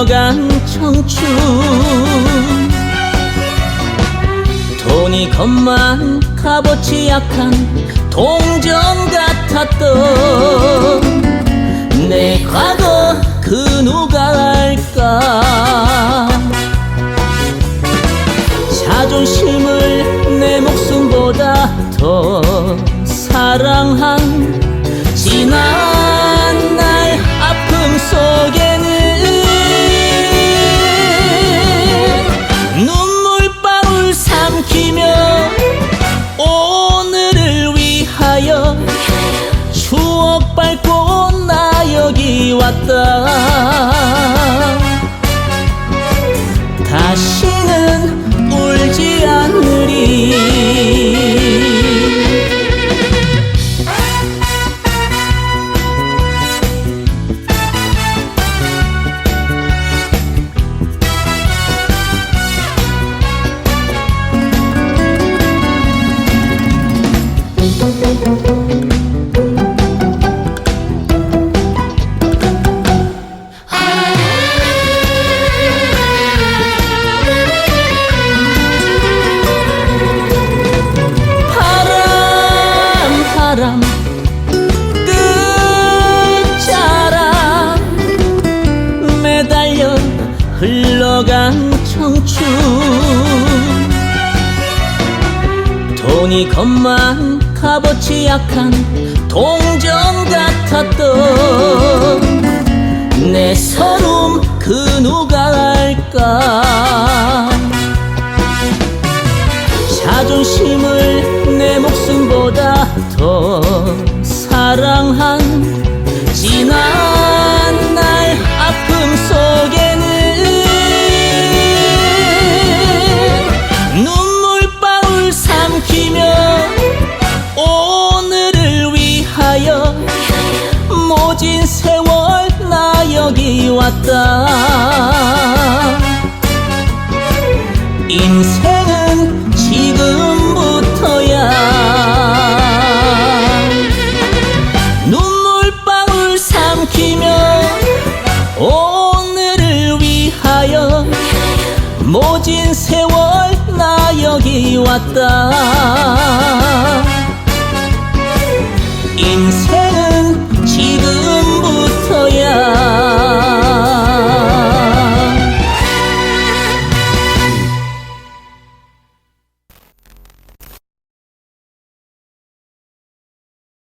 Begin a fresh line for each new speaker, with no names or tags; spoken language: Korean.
흘러간 청춘 돈이 겁만 값어치 약한 동전 같았던 내 과거 그 누가 알까? 자존심을 내 목숨보다 더 사랑한 지난 삼키며 오늘을 위하여 추억 밟고 나 여기 왔다 바람 끝자락 매달려 흘러간 청춘. 돈이 겁만 값어치 약한 동전 같았던 내 서름 그 누가 알까? 자존심을 내 목숨보다 더 사랑한 지난 왔다. 인생은 지금부터야. 눈물방울 삼키며 오늘을 위하여 모진 세월 나 여기 왔다